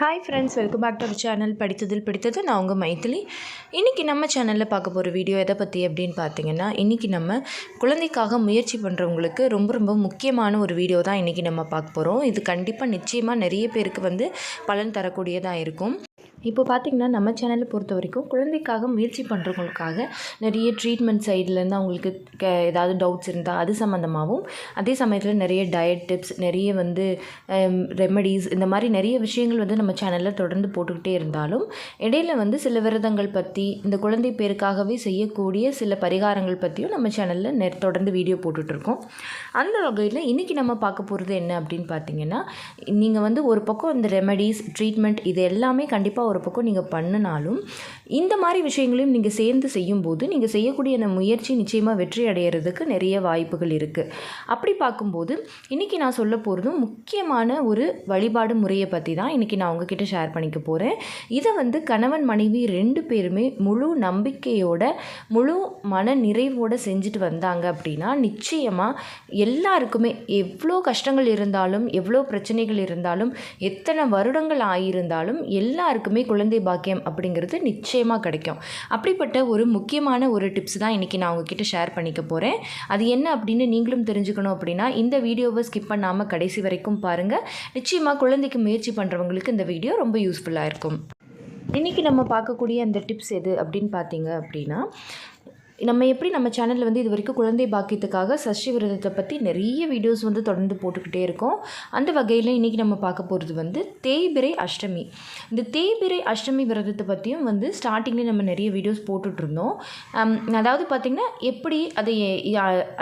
Hi friends welcome back to our channel படித்ததில் பிடித்தது நான் உங்கள் மைத்திலி இன்றைக்கி நம்ம சேனலில் பார்க்க போகிற வீடியோ எதை பற்றி அப்படின்னு பார்த்தீங்கன்னா இன்றைக்கி நம்ம குழந்தைக்காக முயற்சி பண்ணுறவங்களுக்கு ரொம்ப ரொம்ப முக்கியமான ஒரு வீடியோ தான் இன்றைக்கி நம்ம பார்க்க போகிறோம் இது கண்டிப்பாக நிச்சயமாக நிறைய பேருக்கு வந்து பலன் தரக்கூடியதாக இருக்கும். இப்போ பார்த்திங்கன்னா நம்ம சேனலை பொறுத்த வரைக்கும் குழந்தைக்காக முயற்சி பண்ணுறவங்களுக்காக நிறைய ட்ரீட்மெண்ட் சைட்லேருந்து அவங்களுக்கு க ஏதாவது டவுட்ஸ் இருந்தால் அது சம்மந்தமாகவும் அதே சமயத்தில் நிறைய டயட் டிப்ஸ் நிறைய வந்து ரெமடிஸ் இந்த மாதிரி நிறைய விஷயங்கள் வந்து நம்ம சேனலில் தொடர்ந்து போட்டுக்கிட்டே இருந்தாலும் இடையில வந்து சில விரதங்கள் பற்றி இந்த குழந்தை பேருக்காகவே செய்யக்கூடிய சில பரிகாரங்கள் பற்றியும் நம்ம சேனலில் நெ தொடர்ந்து வீடியோ போட்டுட்ருக்கோம் அந்த வகையில் இன்றைக்கி நம்ம பார்க்க போகிறது என்ன அப்படின்னு பார்த்தீங்கன்னா நீங்கள் வந்து ஒரு பக்கம் இந்த ரெமடிஸ் ட்ரீட்மெண்ட் இது எல்லாமே கண்டிப்பாக ஒரு பக்கம் நீங்கள் பண்ணினாலும் இந்த மாதிரி விஷயங்களையும் நீங்கள் சேர்ந்து செய்யும்போது நீங்கள் செய்யக்கூடிய அந்த முயற்சி நிச்சயமாக வெற்றி அடையிறதுக்கு நிறைய வாய்ப்புகள் இருக்குது அப்படி பார்க்கும்போது இன்றைக்கி நான் சொல்ல போகிறதும் முக்கியமான ஒரு வழிபாடு முறையை பற்றி தான் இன்றைக்கி நான் உங்ககிட்ட ஷேர் பண்ணிக்க போகிறேன் இதை வந்து கணவன் மனைவி ரெண்டு பேருமே முழு நம்பிக்கையோட முழு மன நிறைவோடு செஞ்சுட்டு வந்தாங்க அப்படின்னா நிச்சயமாக எல்லாருக்குமே எவ்வளோ கஷ்டங்கள் இருந்தாலும் எவ்வளோ பிரச்சனைகள் இருந்தாலும் எத்தனை வருடங்கள் ஆகியிருந்தாலும் எல்லாருக்குமே குழந்தை பாக்கியம் அப்படிங்கிறது நிச்சயம் நிச்சயமாக கிடைக்கும். அப்படிப்பட்ட ஒரு முக்கியமான ஒரு டிப்ஸ் தான் இன்றைக்கி நான் உங்ககிட்ட ஷேர் பண்ணிக்க போகிறேன் அது என்ன அப்படின்னு நீங்களும் தெரிஞ்சுக்கணும் அப்படின்னா இந்த வீடியோவை ஸ்கிப் பண்ணாமல் கடைசி வரைக்கும் பாருங்கள் நிச்சயமாக குழந்தைக்கு முயற்சி பண்ணுறவங்களுக்கு இந்த வீடியோ ரொம்ப யூஸ்ஃபுல்லாக இருக்கும். இன்றைக்கி நம்ம பார்க்கக்கூடிய அந்த டிப்ஸ் எது அப்படின்னு பார்த்தீங்க அப்படின்னா நம்ம எப்படி நம்ம சேனலில் வந்து இது வரைக்கும் குழந்தை பாக்கியத்துக்காக சஷ்டி விரதத்தை பற்றி நிறைய வீடியோஸ் வந்து தொடர்ந்து போட்டுக்கிட்டே இருக்கோம். அந்த வகையில் இன்றைக்கி நம்ம பார்க்க போகிறது வந்து தேய்பிரை அஷ்டமி. இந்த தேய்பிரை அஷ்டமி விரதத்தை பற்றியும் வந்து ஸ்டார்டிங்லேயே நம்ம நிறைய வீடியோஸ் போட்டுட்ருந்தோம் அதாவது பார்த்திங்கன்னா எப்படி அதை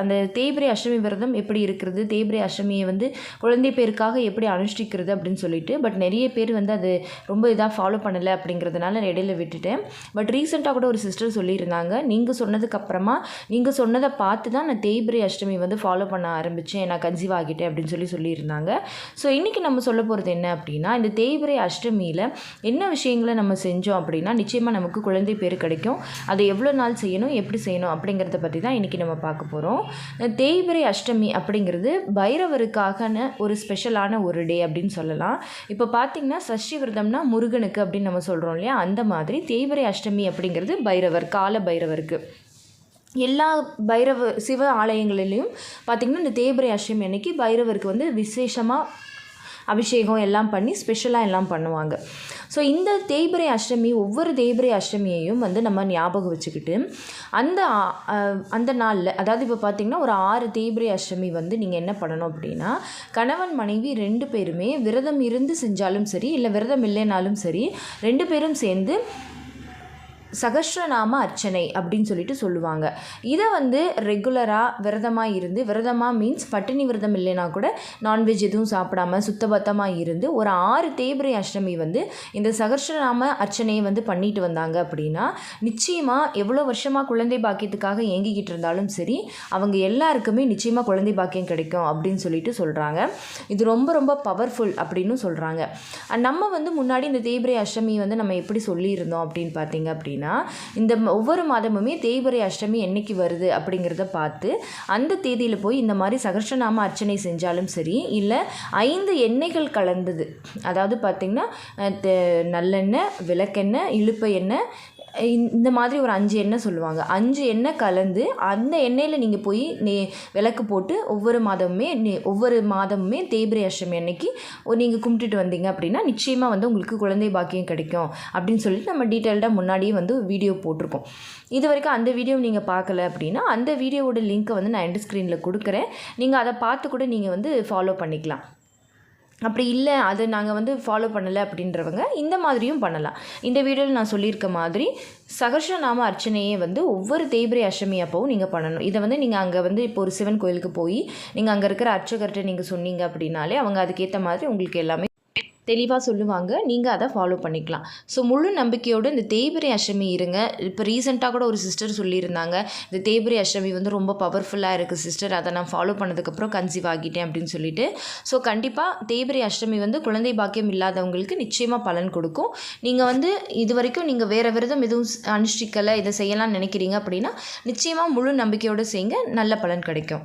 அந்த தேய்பிரை அஷ்டமி விரதம் எப்படி இருக்கிறது தேய்பிரை அஷ்டமியை வந்து குழந்தை பேருக்காக எப்படி அனுஷ்டிக்கிறது அப்படின்னு சொல்லிட்டு பட் நிறைய பேர் வந்து அது ரொம்ப இதாக ஃபாலோ பண்ணலை அப்படிங்கிறதுனால இடையில விட்டுட்டேன். பட் ரீசெண்டாக கூட ஒரு சிஸ்டர் சொல்லியிருந்தாங்க நீங்கள் சொன்னது வந்ததுக்கப்புறமா நீங்கள் சொன்னதை பார்த்து தான் நான் தேய்பிரை அஷ்டமி வந்து ஃபாலோ பண்ண ஆரம்பித்தேன் நான் கன்சீவ் ஆகிட்டேன் அப்படின்னு சொல்லி சொல்லியிருந்தாங்க. ஸோ இன்றைக்கி நம்ம சொல்ல போகிறது என்ன அப்படின்னா இந்த தேய்பிரை அஷ்டமியில் என்ன விஷயங்களை நம்ம செஞ்சோம் அப்படின்னா நிச்சயமாக நமக்கு குழந்தை பேர் கிடைக்கும். அதை எவ்வளோ நாள் செய்யணும் எப்படி செய்யணும் அப்படிங்கிறத பற்றி தான் இன்றைக்கி நம்ம பார்க்க போகிறோம் தேய்பிரை அஷ்டமி அப்படிங்கிறது பைரவருக்கான ஒரு ஸ்பெஷலான ஒரு டே அப்படின்னு சொல்லலாம். இப்போ பார்த்திங்கன்னா சஷ்டி விரதம்னா முருகனுக்கு அப்படின்னு நம்ம சொல்கிறோம் இல்லையா? அந்த மாதிரி தேய்பிரை அஷ்டமி அப்படிங்கிறது பைரவர் கால பைரவருக்கு. எல்லா பைரவ சிவ ஆலயங்களிலையும் பார்த்திங்கன்னா இந்த தேய்பிரை அஷ்டமி அன்னைக்கு பைரவருக்கு வந்து விசேஷமாக அபிஷேகம் எல்லாம் பண்ணி ஸ்பெஷலாக எல்லாம் பண்ணுவாங்க. ஸோ இந்த தேய்பிரை அஷ்டமி ஒவ்வொரு தேய்பிரை அஷ்டமியையும் வந்து நம்ம ஞாபகம் வச்சுக்கிட்டு அந்த அந்த நாளில் அதாவது இப்போ பார்த்திங்கன்னா ஒரு ஆறு தேய்பிரை அஷ்டமி வந்து நீங்கள் என்ன பண்ணணும் அப்படின்னா கணவன் மனைவி ரெண்டு பேருமே விரதம் இருந்து செஞ்சாலும் சரி இல்லை விரதம் இல்லைனாலும் சரி ரெண்டு பேரும் சேர்ந்து சகஸ்ரநாம அர்ச்சனை அப்படின்னு சொல்லிட்டு சொல்லுவாங்க. இதை வந்து ரெகுலராக விரதமாக இருந்து விரதமாக மீன்ஸ் பட்டினி விரதம் இல்லைனா கூட நான்வெஜ் எதுவும் சாப்பிடாம சுத்தபத்தமாக இருந்து ஒரு ஆறு தேய்பிரை அஷ்டமி வந்து இந்த சகஸ்ரநாம அர்ச்சனையை வந்து பண்ணிட்டு வந்தாங்க அப்படின்னா நிச்சயமாக எவ்வளோ வருஷமாக குழந்தை பாக்கியத்துக்காக இயங்கிக்கிட்டு இருந்தாலும் சரி அவங்க எல்லாருக்குமே நிச்சயமாக குழந்தை பாக்கியம் கிடைக்கும் அப்படின்னு சொல்லிட்டு சொல்கிறாங்க இது ரொம்ப ரொம்ப பவர்ஃபுல் அப்படின்னு சொல்கிறாங்க நம்ம வந்து முன்னாடி இந்த தேய்பிரை அஷ்டமி வந்து நம்ம எப்படி சொல்லியிருந்தோம் அப்படின்னு பார்த்தீங்க அப்படின்னா அப்படின்னா இந்த ஒவ்வொரு மாதமுமே தேய்பிரை அஷ்டமி என்னைக்கு வருது அப்படிங்கிறத பார்த்து அந்த தேதியில் போய் இந்த மாதிரி சகர்ஷநாம அர்ச்சனை செஞ்சாலும் சரி இல்லை ஐந்து எண்ணெய்கள் கலந்தது. அதாவது பார்த்திங்கன்னா நல்லெண்ணெய் விளக்கெண்ணெய் இழுப்பை எண்ணெய் இந்த மாதிரி ஒரு அஞ்சு எண்ணெய் சொல்லுவாங்க. அஞ்சு எண்ணெய் கலந்து அந்த எண்ணெயில் நீங்கள் போய் நே விளக்கு போட்டு ஒவ்வொரு மாதமுமே நே ஒவ்வொரு மாதமுமே தேய்பிரை அஷ்டமி அன்னைக்கு நீங்கள் கும்பிட்டுட்டு வந்தீங்க அப்படின்னா நிச்சயமாக வந்து உங்களுக்கு குழந்தை பாக்கியம் கிடைக்கும் அப்படின்னு சொல்லிட்டு நம்ம டீட்டெயில்டாக முன்னாடியே வந்து வீடியோ போட்டிருக்கோம். இது வரைக்கும் அந்த வீடியோ நீங்கள் பார்க்கல அப்படின்னா அந்த வீடியோவோட லிங்க்கை வந்து நான் எண்ட் ஸ்க்ரீனில் கொடுக்குறேன். நீங்கள் அதை பார்த்து கூட நீங்கள் வந்து ஃபாலோ பண்ணிக்கலாம். அப்படி இல்லை அது நாங்கள் வந்து ஃபாலோ பண்ணலை அப்படின்றவங்க இந்த மாதிரியும் பண்ணலாம். இந்த வீடியோவில் நான் சொல்லியிருக்க மாதிரி சகர்ஷநாம அர்ச்சனையே வந்து ஒவ்வொரு தேய்பிரை அஷ்டமி அப்போவும் நீங்கள் பண்ணணும். இதை வந்து நீங்கள் அங்கே வந்து இப்போ ஒரு சிவன் கோயிலுக்கு போய் நீங்கள் அங்கே இருக்கிற அர்ச்சகர்கிட்ட நீங்கள் சொன்னீங்க அப்படின்னாலே அவங்க அதுக்கேற்ற மாதிரி உங்களுக்கு எல்லாமே தெளிவாக சொல்லுவாங்க. நீங்கள் அதை ஃபாலோ பண்ணிக்கலாம். ஸோ முழு நம்பிக்கையோடு இந்த தேய்பிரை அஷ்டமி இருங்க. இப்போ ரீசெண்டாக கூட ஒரு சிஸ்டர் சொல்லியிருந்தாங்க. இந்த தேய்பிரை அஷ்டமி வந்து ரொம்ப பவர்ஃபுல்லாக இருக்குது சிஸ்டர் அதை நான் ஃபாலோ பண்ணதுக்கப்புறம் கன்சீவ் ஆகிட்டேன் அப்படின்னு சொல்லிட்டு. ஸோ கண்டிப்பாக தேய்பிரை அஷ்டமி வந்து குழந்தை பாக்கியம் இல்லாதவங்களுக்கு நிச்சயமாக பலன் கொடுக்கும். நீங்கள் வந்து இது வரைக்கும் நீங்கள் வேறு விரதம் எதுவும் அனுஷ்டிக்கலை இதை செய்யலாம்னு நினைக்கிறீங்க அப்படின்னா நிச்சயமாக முழு நம்பிக்கையோடு செய்யுங்க நல்ல பலன் கிடைக்கும்.